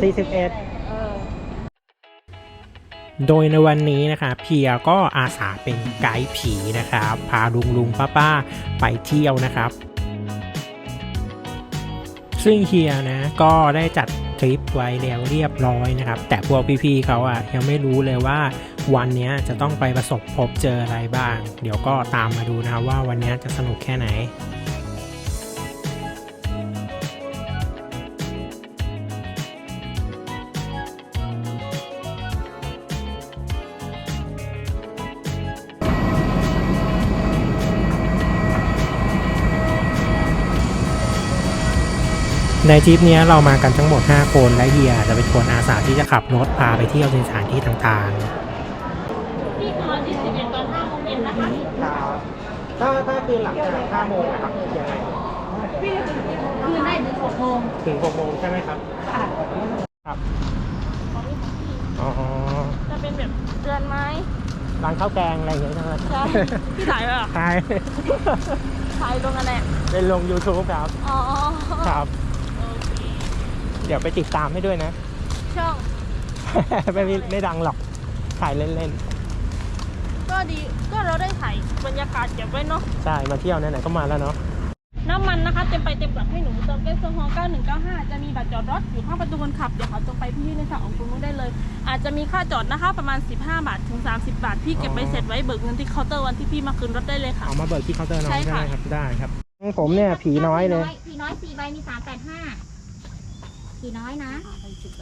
41 เออ โดยในวันนี้นะครับเพียก็อาสาเป็นไกด์ผีนะครับพาลุงลุงป้าป้าไปเที่ยวนะครับ ซึ่งเฮียนะก็ได้จัดทริปไว้แล้วเรียบร้อยนะครับ แต่พวกพี่ๆเขาอะยังไม่รู้เลยว่าวันเนี้ยจะต้องไปประสบพบเจออะไรบ้าง เดี๋ยวก็ตามมาดูนะครับว่าวันเนี้ยจะสนุกแค่ไหน ในทริปเนี้ยเรามากันทั้งหมด 5 คนและเฮียจะเป็นคนอาสาที่จะขับรถพาไปเที่ยวในสถานที่ต่างพี่นอนที่สิบเอ็ดตอนห้าโมงเย็นนะคะๆ ถ้าถ้าคือหลังจาก5โมงนะครับยังไงพี่คืนได้ถึงหกโมงถึง6โมงใช่ไหมครับ ค่ะครับของพี่ของพี่อ๋อ จะเป็นแบบเดือนไม้ร้านข้าวแกงอะไรอย่างเงี้ยใช่ไหมใช่พี่ถ่ายป่ะใช่ถ่ายลงกันแหละเป็นลง YouTube ครับ อ๋อ ครับโอเคเดี๋ยวไปติดตามให้ด้วยนะ ช่อง ไม่ไม่ไม่ดังหรอกถ่ายเล่นก็ดีก็เราได้ถ่ายบรรยากาศเก็บไว้เนาะๆใช่มาเที่ยวไหนๆก็มาแล้วเนาะน้ำมันนะคะเต็มไปเต็มกลับให้หนูเติมแก๊สโซฮอล์9195 จะมีบัตรจอดรถอยู่ข้างประตูคนขับ เดี๋ยวเขาตรงไปพี่ในทางของตรงนู้นได้เลย อาจจะมีค่าจอดนะคะประมาณ 15 บาทถึง 30 บาท พี่เก็บไปเสร็จไว้เบิกเงินที่เคาน์เตอร์วันที่พี่มาคืนรถได้เลยค่ะ เอามาเบิกที่เคาน์เตอร์น้องใช่ใช่ค่ะไหมครับได้ครับผมเนี่ยผีน้อยเลย ผีน้อยสี่ใบมีสามแปดห้า ผีน้อยนะ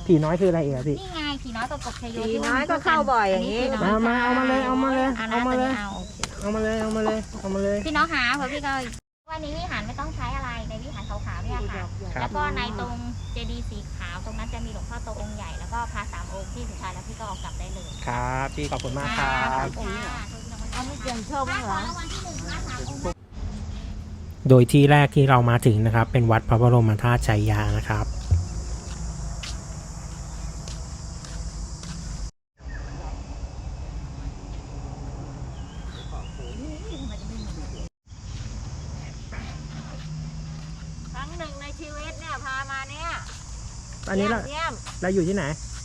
ผีน้อยคืออะไรเอ่ยพี่ นี่ไงผีน้อยกับกบชัยโยผีน้อยก็เข้าบ่อยอย่างนี้นี้มามาเอามาเลยเอามาเลยเอาเอามาเลยเอาโอเคเอามาเลยเอามาเลยเอามาเลย พี่น้องหาเผื่อพี่ก็วันนี้วิหารไม่ต้องใช้อะไรในวิหารขาวๆเนี่ยค่ะ ครับ แล้วก็ในตรงเจดีย์สีขาวตรงนั้นจะมีหลวงพ่อโตองค์ใหญ่แล้วก็พระสามองค์ที่สุดท้ายแล้วพี่ก็เอากลับได้เลยครับพี่ขอบคุณมากครับเอาไม่เกี่ยงชอบมั้งเหรอ รางวัลที่หนึ่งพระสามองค์ โดยที่แรกที่เรามาถึงนะครับ เป็นวัดพระบรมธาตุชัยยานะครับ หนึ่งในชีวิตเนี่ยพามาเนี่ยตอนนี้เราเยี่ยมเราอยู่ที่ไหน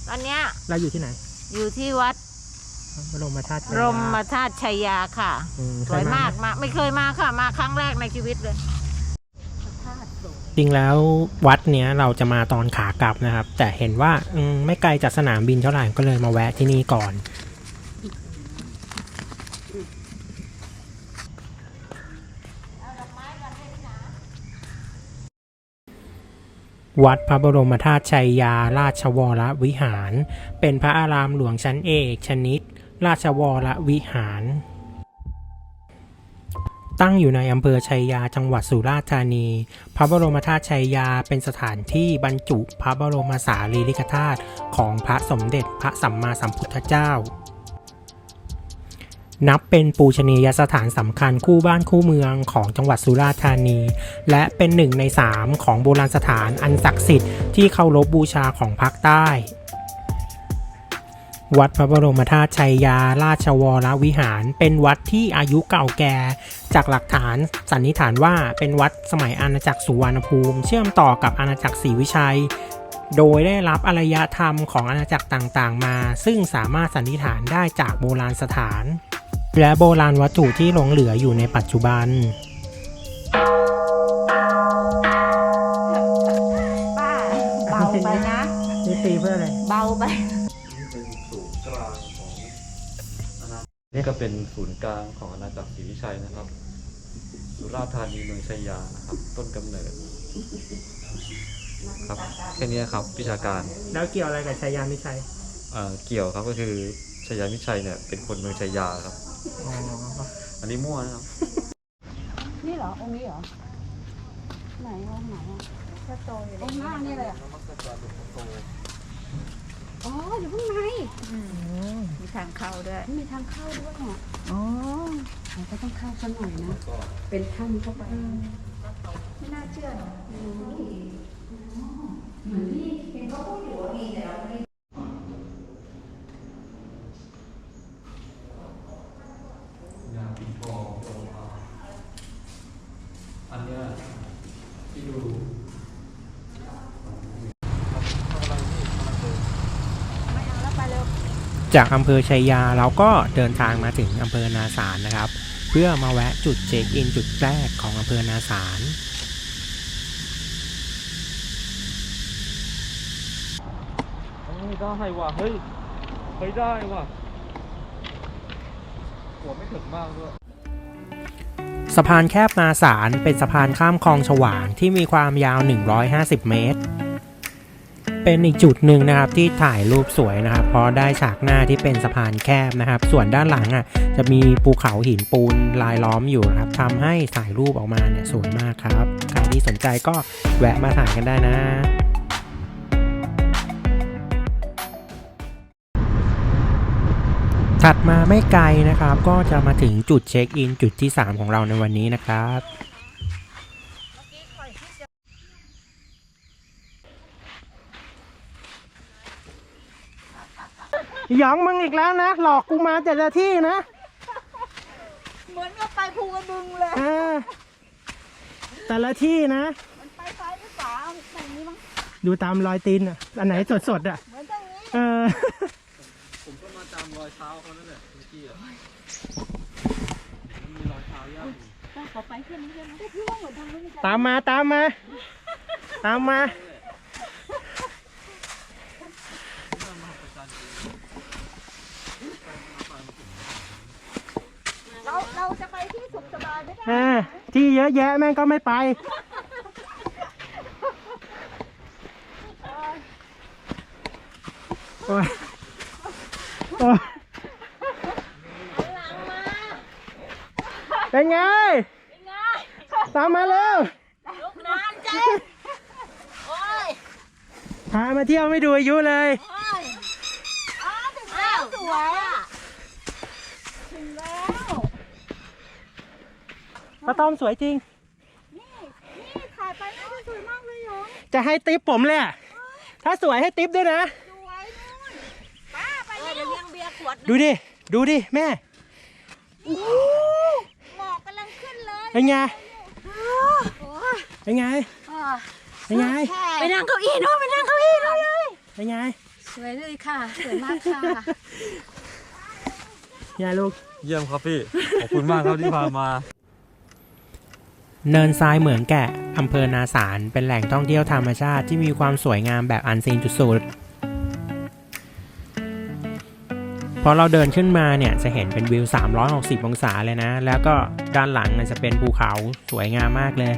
ตอนเนี้ยเราอยู่ที่ไหน อยู่ที่วัดพระบรมธาตุชัยรยามธาตุชัยยาค่ะอืสวยมากเคมาไม่เคยมาค่ะ มาครั้งแรกในชีวิตเลยจริงแล้ววัดเนี้ยเราจะมาตอนขากลับนะครับ แต่เห็นว่าอืมไม่ไกลจากสนามบินเท่าไหร่ก็เลยมาแวะที่นี่ก่อน วัดพระบรมธาตุชัยยาราชวรวิหาร เป็นพระอารามหลวงชั้นเอกชนิด ราชวรวิหาร ตั้งอยู่ในอำเภอชัยยาจังหวัดสุราษฎร์ธานี พระบรมธาตุชัยยาเป็นสถานที่บรรจุพระบรมสารีริกธาตุของพระสมเด็จพระสัมมาสัมพุทธเจ้า นับเป็นปูชนียสถานสำคัญคู่บ้านคู่เมืองของจังหวัดสุราษฎร์ธานี และเป็นหนึ่งในสามของโบราณสถานอันศักดิ์สิทธิ์ที่เคารพบบูชาของภาคใต้ วัดพระบรมธาตุชัยยาราชวรวิหาร เป็นวัดที่อายุเก่าแก่ จากหลักฐานสันนิษฐานว่าเป็นวัดสมัยอาณาจักรสุวรรณภูมิ เชื่อมต่อกับอาณาจักรศรีวิชัยโดยได้รับอารยธรรมของอาณาจักรต่างๆ มา ซึ่งสามารถสันนิษฐานได้จากโบราณสถาน และโบราณวัตถุที่หลงเหลืออยู่ในปัจจุบัน ป้าเบาไปนะ นี่ตีเพื่ออะไร เบาไปเป็นศูนย์กลางของอาณานี่ก็เป็นศูนย์กลางของอาณาจักรศรีวิชัยนะครับ สุราษฎร์ธานีเมืองชัยยานะครับ ต้นกำเนิดครับ แค่นี้ครับวิชาการแล้วเกี่ยวอะไรกับชัยยามิชัย เอ่อเกี่ยวครับก็คือชัยยามิชัยเนี่ยเป็นคนเมืองชัยยาครับ อ๋ออันนี้มั่วนะครับ นี่เหรอ องค์นี้เหรอ ไหนองค์ไหนอะก็โตอยู่องค์หน้านี่เลยอะอ๋ออยู่ข้างในมีทางเข้าด้วย มีทางเข้าด้วยอะอ๋อเราก็ต้องเข้าสักหน่อยนะ เป็นถ้ำเข้าไป ไม่น่าเชื่อเนอะอันเนี้ย ที่ดูจากอำเภอชัยยาเราก็เดินทางมาถึงอำเภอนาสารนะครับ เพื่อมาแวะจุดเช็คอินจุดแรกของอำเภอนาสารเฮ้ได้ว่ะเฮ้ยเฮ้ยได้ว่ะหัวไม่ถึงมากด้วย สะพานแคบนาสารเป็นสะพานข้ามคลองฉวางที่มีความยาว 150 เมตร เป็นอีกจุดหนึ่งนะครับที่ถ่ายรูปสวยนะครับ เพราะได้ฉากหน้าที่เป็นสะพานแคบนะครับ ส่วนด้านหลังอะจะมีภูเขาหินปูนลายล้อมอยู่นะครับทำให้ถ่ายรูปออกมาเนี่ยสวยมากครับ ใครที่สนใจก็แวะมาถ่ายกันได้นะ ถัดมาไม่ไกลนะครับ ก็จะมาถึงจุดเช็คอินจุดที่ 3 ของเราในวันนี้นะครับหยองมึงอีกแล้วนะ หลอกกูมาแต่ละที่นะ เหมือนกับไปภูกระดึงเลยเออแต่ละที่นะไปซ้ายหรือขวาตรงนี้มั้งดูตามรอยตีนอะ อันไหนสดๆอะ เหมือนตรงนี้ เออ ผมก็มาตามร อยเท้าเขานั่นแหละเมื่อกี้อะมันมีรอยเท้าย่ำอยู่ขอไปแค่นี้ได้ไหมพี่ว่าเหมือนทางนู้นจะตามมาตามมา ตามมาเราเราจะไปที่สุขสบายไม่ได้เออที่เยอะแยะแม่งก็ไม่ไป โอ้ยโอ้ย เป็นไงตามมาเร็วลูกน้ำเจ๊โอ้ยพามาเที่ยวไม่ดูอายุเลยโอ้ยอ้าวถึงแล้วสวยอะถึงแล้วป้าต้อมสวยจริง นี่นี่ถ่ายไปน่าจะสวยมากเลยเหรอจะให้ติปผมเลยอะถ้าสวยให้ติปด้วยนะ สวยนู่นป้าไปเดี๋ยวเลี้ยงเบียร์ขวดดูดิ ดูดิ แม่หมอกกำลังขึ้น เลยเป็นไงโอ้ยเป็นไงเป็นไงไปนั่งเก้าอี้นู่นไปนั่งเก้าอี้นู่นเลยเป็นไง สวยเลยค่ะ สวยมากค่ะยายลูก เยี่ยมครับพี่ ขอบคุณมากครับที่พามา เนินทรายเหมืองแกะอำเภอนาสารเป็นแหล่งท่องเที่ยวธรรมชาติที่มีความสวยงามแบบอันซีนจุดสุ พอเราเดินขึ้นมาเนี่ยจะเห็นเป็นวิว 360 องศาเลยนะ แล้วก็ด้านหลังจะเป็นภูเขาสวยงามมากเลย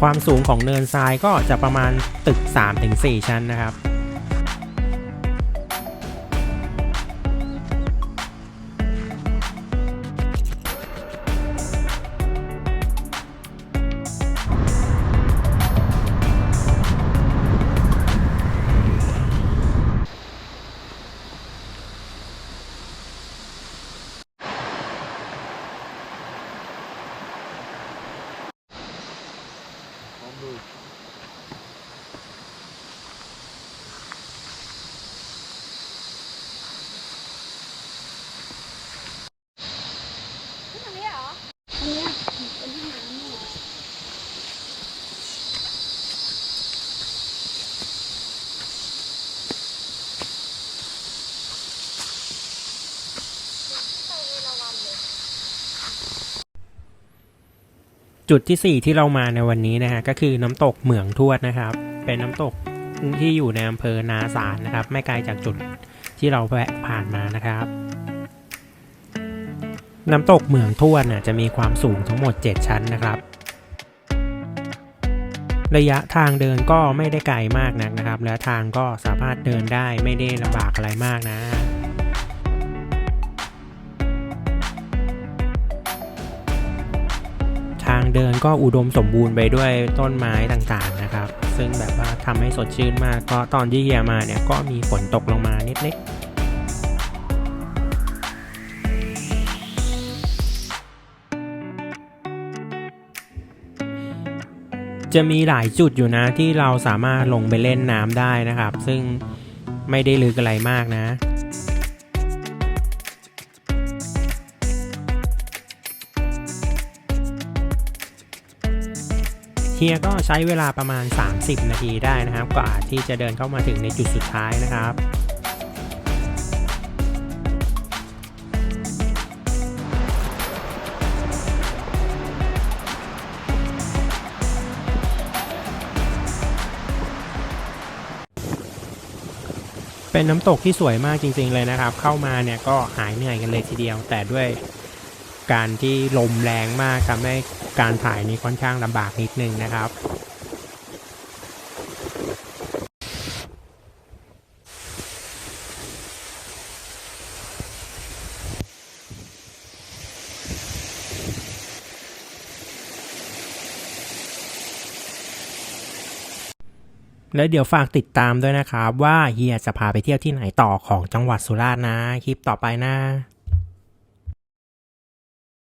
ความสูงของเนินทรายก็จะประมาณตึก 3-4 ชั้นนะครับ move. จุดที่ 4 ที่เรามาในวันนี้นะฮะก็คือน้ำตกเหมืองทวดนะครับ เป็นน้ำตกที่อยู่ในอำเภอนาสารนะครับ ไม่ไกลจากจุดที่เราแวะผ่านมานะครับ น้ำตกเหมืองทวดน่ะจะมีความสูงทั้งหมด 7 ชั้นนะครับ ระยะทางเดินก็ไม่ได้ไกลมากนักนะครับ และทางก็สามารถเดินได้ไม่ได้ลำบากอะไรมากนะ เดินก็อุดมสมบูรณ์ไปด้วยต้นไม้ต่างๆนะครับ ซึ่งแบบว่าทำให้สดชื่นมากก็ตอนที่เฮียมาเนี่ยก็มีฝนตกลงมานิดๆจะมีหลายจุดอยู่นะที่เราสามารถลงไปเล่นน้ำได้นะครับ ซึ่งไม่ได้ลึกอะไรมากนะ เฮียก็ใช้เวลาประมาณ 30 นาทีได้นะครับกว่าที่จะเดินเข้ามาถึงในจุดสุดท้ายนะครับเป็นน้ำตกที่สวยมากจริง ๆ เลยนะครับ เข้ามาเนี่ยก็หายเหนื่อยกันเลยทีเดียว แต่ด้วยการที่ลมแรงมากทำให้ การถ่ายนี้ค่อนข้างลำบากนิดนึงนะครับแล้วเดี๋ยวฝากติดตามด้วยนะครับ ว่าเฮียจะพาไปเที่ยวที่ไหนต่อของจังหวัดสุราษฎร์นะ คลิปต่อไปนะ